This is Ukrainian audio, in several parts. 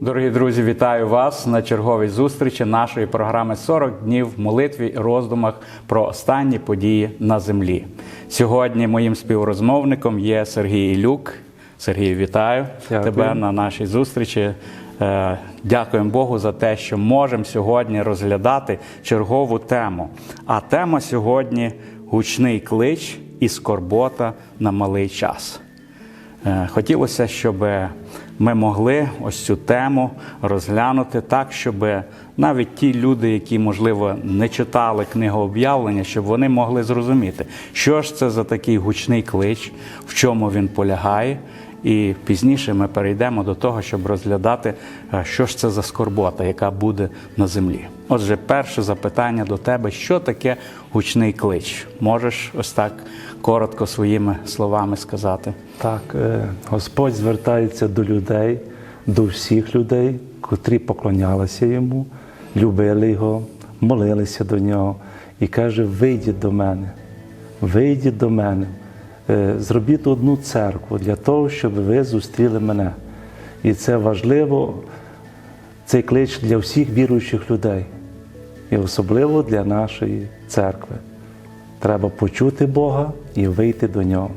Дорогі друзі, вітаю вас на черговій зустрічі нашої програми «40 днів в молитві і роздумах про останні події на землі. Сьогодні моїм співрозмовником є Сергій Ілюк. Сергій, вітаю Дякую. тебе на нашій зустрічі. Е, Дякуємо Богу за те, що можемо сьогодні розглядати чергову тему. А тема сьогодні гучний клич і скорбота на малий час. Е, Хотілося, щоб ми могли ось цю тему розглянути так, щоб навіть ті люди, які, можливо, не читали книгу об'явлення, щоб вони могли зрозуміти, що ж це за такий гучний клич, в чому він полягає. І пізніше ми перейдемо до того, щоб розглядати, е, що ж це за скорбота, яка буде на землі. Отже, перше запитання до тебе: що таке гучний клич? Можеш ось так коротко своїми словами сказати? Так, е, Господь звертається до людей, до всіх людей, котрі поклонялися йому, любили його, молилися до нього і каже: вийдіть до мене, вийдіть до мене, зробіть одну церкву для того, щоб ви зустріли мене. І це важливо, цей клич для всіх віруючих людей, і особливо для нашої церкви. Треба почути Бога і вийти до нього.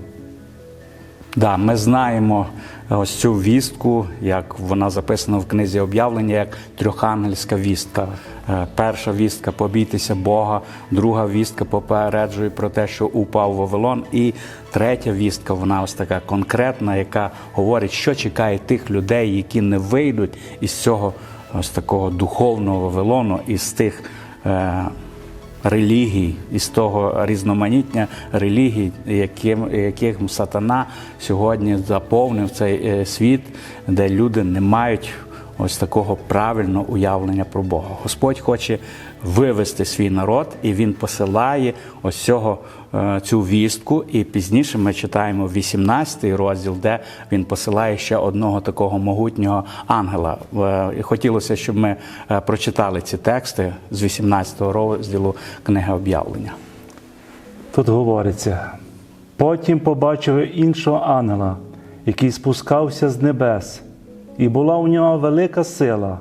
Да, ми знаємо ось цю вістку, як вона записана в книзі об'явлення, як трьохангельська вістка. Е, Перша вістка побійтеся Бога, друга вістка попереджує про те, що упав Вавилон. І третя вістка, вона ось така конкретна, яка говорить, що чекає тих людей, які не вийдуть із цього ось такого духовного Вавилону, із тих. Релігій, із того різноманіття релігій, яким, яких сатана сьогодні заповнив цей е, світ, де люди не мають ось такого правильного уявлення про Бога. Господь хоче вивести свій народ, і він посилає ось цього, е, цю вістку. І пізніше ми читаємо 18 розділ, де він посилає ще одного такого могутнього ангела. Е, хотілося, щоб ми е, прочитали ці тексти з 18 розділу книги об'явлення. Тут говориться: потім побачив іншого ангела, який спускався з небес, і була у нього велика сила,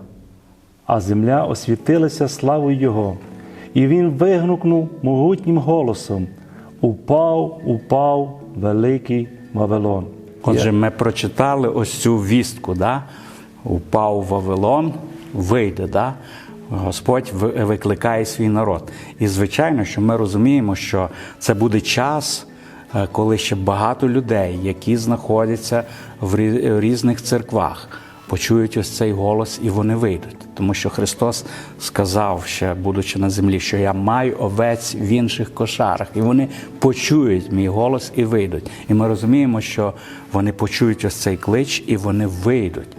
а земля освітилася славою Його. І він вигукнув могутнім голосом: Упав, упав великий Вавилон. Отже, ми прочитали ось цю вістку, да? упав Вавилон, вийде. Да? Господь викликає свій народ. І звичайно, що ми розуміємо, що це буде час, е, коли ще багато людей, які знаходяться в різних церквах, почують ось цей голос і вони вийдуть. Тому що Христос сказав, ще будучи на землі, що я маю овець в інших кошарах, і вони почують мій голос і вийдуть. І ми розуміємо, що вони почують ось цей клич і вони вийдуть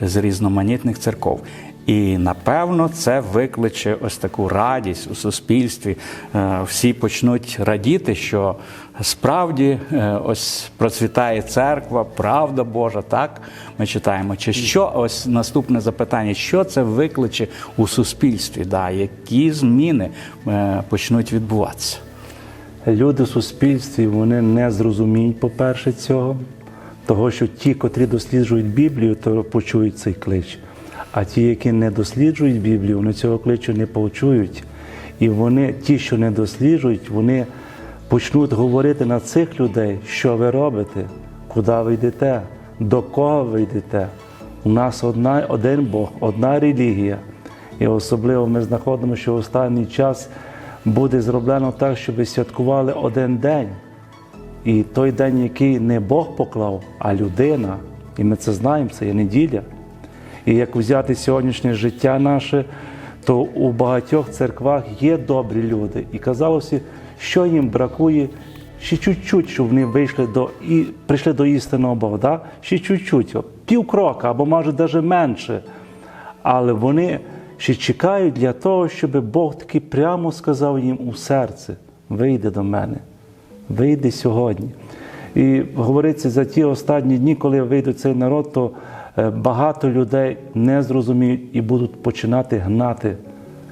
з різноманітних церков. І напевно це викличе ось таку радість у суспільстві. Е, Всі почнуть радіти, що справді е, ось процвітає церква, правда Божа. Так ми читаємо. Чи що ось наступне запитання? Що це викличе у суспільстві? Да, які зміни е, почнуть відбуватися? Люди в суспільстві вони не зрозуміють, по-перше, цього, того, що ті, котрі досліджують Біблію, то почують цей клич. А ті, які не досліджують Біблію, вони цього кличу не почують. І вони, ті, що не досліджують, вони почнуть говорити на цих людей, що ви робите, куди ви йдете, до кого ви йдете. У нас одна, один Бог, одна релігія. І особливо ми знаходимо, що в останній час буде зроблено так, щоб святкували один день. І той день, який не Бог поклав, а людина. І ми це знаємо, це є неділя. І як взяти сьогоднішнє життя наше, то у багатьох церквах є добрі люди. І казалося, що їм бракує ще чуть-чуть, щоб вони вийшли до і прийшли до істинного Бога. Да? Ще чуть-чуть, пів крока або може навіть менше. Але вони ще чекають для того, щоб Бог таки прямо сказав їм у серце: вийди до мене, вийди сьогодні. І говориться за ті останні дні, коли вийде цей народ, то багато людей не зрозуміють і будуть починати гнати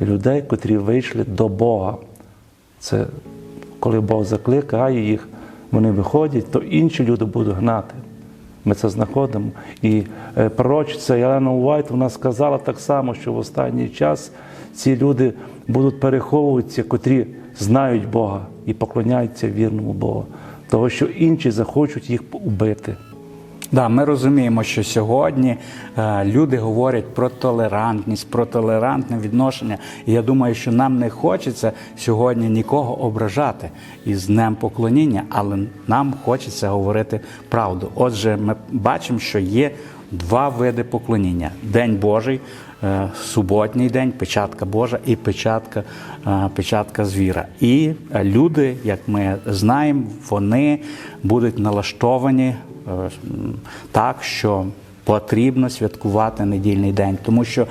людей, котрі вийшли до Бога. Це коли Бог закликає їх, вони виходять, то інші люди будуть гнати. Ми це знаходимо. І е, пророчиця Єлена Уайт вона сказала так само, що в останній час ці люди будуть переховуватися, котрі знають Бога і поклоняються вірному Богу, того що інші захочуть їх убити. Да, ми розуміємо, що сьогодні е, люди говорять про толерантність, про толерантне відношення. І я думаю, що нам не хочеться сьогодні нікого ображати із днем поклоніння, але нам хочеться говорити правду. Отже, ми бачимо, що є два види поклоніння: День Божий, суботній день, печатка Божа і печатка, е, печатка звіра. І е, люди, як ми знаємо, вони будуть налаштовані е, так, що потрібно святкувати недільний день, тому що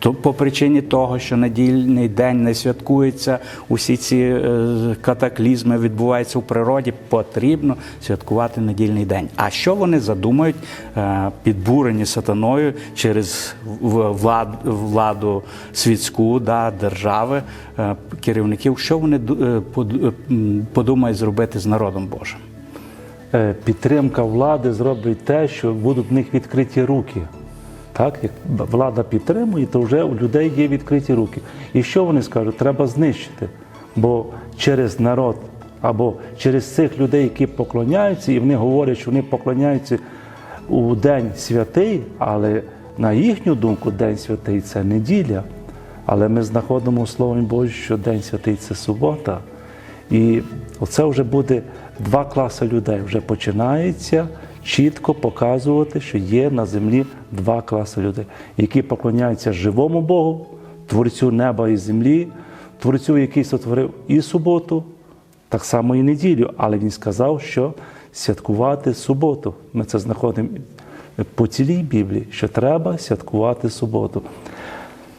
то по причині того, що недільний день не святкується, усі ці е, катаклізми відбуваються у природі, потрібно святкувати недільний день. А що вони задумають, е, підбурені сатаною через влад, владу світську да, держави, е, керівників, що вони под- подумають зробити з народом Божим? Підтримка влади зробить те, що будуть в них відкриті руки. Так, як влада підтримує, то вже у людей є відкриті руки. І що вони скажуть? Треба знищити. Бо через народ або через цих людей, які поклоняються, і вони говорять, що вони поклоняються у День святий, але на їхню думку День святий це неділя. Але ми знаходимо у Слові Божі, що День святий це субота. І оце вже буде два класи людей. Вже починається чітко показувати, що є на землі два класи людей, які поклоняються живому Богу, творцю неба і землі, творцю, який сотворив і суботу, так само і неділю. Але він сказав, що святкувати суботу. Ми це знаходимо по цілій Біблії, що треба святкувати суботу.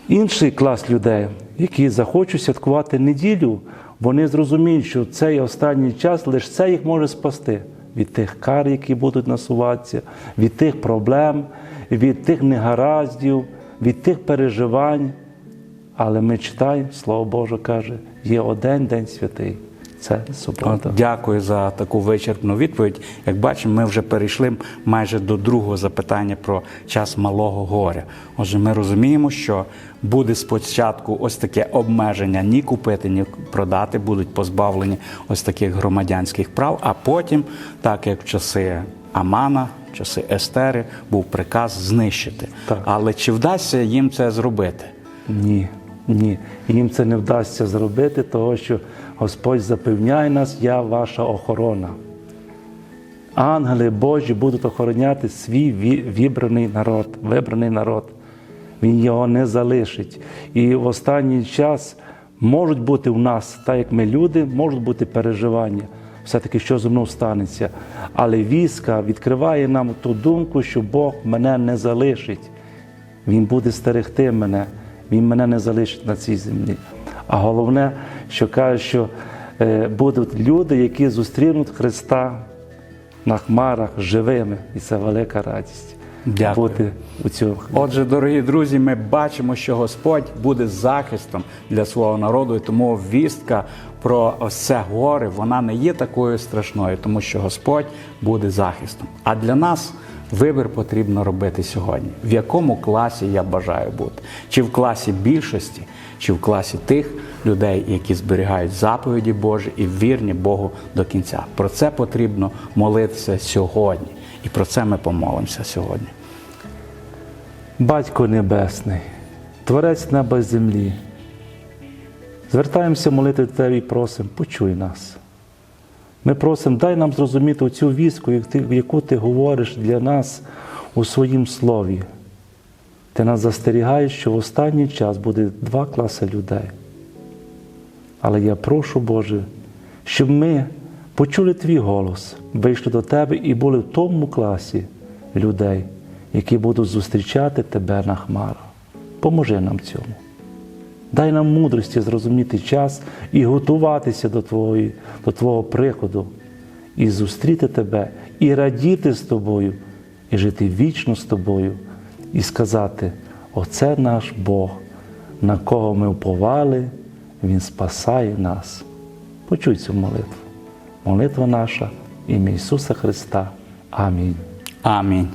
Інший клас людей, які захочуть святкувати неділю, вони зрозуміють, що цей останній час лише це їх може спасти від тих кар, які будуть насуватися, від тих проблем, від тих негараздів, від тих переживань. Але ми читаємо, Слово Боже каже, є один день святий це субота. От, Дякую за таку вичерпну відповідь. Як бачимо, ми вже перейшли майже до другого запитання про час малого горя. Отже, ми розуміємо, що буде спочатку ось таке обмеження ні купити, ні продати, будуть позбавлені ось таких громадянських прав, а потім, так як в часи Амана, в часи Естери, був приказ знищити. Так. Але чи вдасться їм це зробити? Ні, ні. Їм це не вдасться зробити, того що Господь запевняє нас, я ваша охорона. Ангели Божі будуть охороняти свій ві- вібраний народ, вибраний народ. Він його не залишить. І в останній час можуть бути в нас, так як ми люди, можуть бути переживання, все-таки що зо мною станеться. Але війська відкриває нам ту думку, що Бог мене не залишить. Він буде стерегти мене, Він мене не залишить на цій землі. А головне, що каже, що е, будуть люди, які зустрінуть Христа на хмарах живими, і це велика радість Дякую. бути у цьому. Отже, дорогі друзі, ми бачимо, що Господь буде захистом для свого народу, і тому вістка про це горе вона не є такою страшною, тому що Господь буде захистом. А для нас вибір потрібно робити сьогодні. В якому класі я бажаю бути? Чи в класі більшості, чи в класі тих людей, які зберігають заповіді Божі і вірні Богу до кінця. Про це потрібно молитися сьогодні. І про це ми помолимося сьогодні. Батько Небесний, Творець неба землі, звертаємося молити до Тебе і просимо, почуй нас. Ми просимо, дай нам зрозуміти цю ти- яку ти говориш для нас у своїм слові. Ти нас застерігаєш, що в останній час буде два класи людей. Але я прошу, Боже, щоб ми почули Твій голос, вийшли до Тебе і були в тому класі людей, які будуть зустрічати Тебе на хмарах. Поможи нам цьому. Дай нам мудрості зрозуміти час і готуватися до, Твої, до Твого приходу, і зустріти Тебе, і радіти з Тобою, і жити вічно з Тобою, і сказати: Оце наш Бог, на кого ми вповали, Він спасає нас. Почуй цю молитву. Молитва наша, ім'я Ісуса Христа. Амінь. Амінь.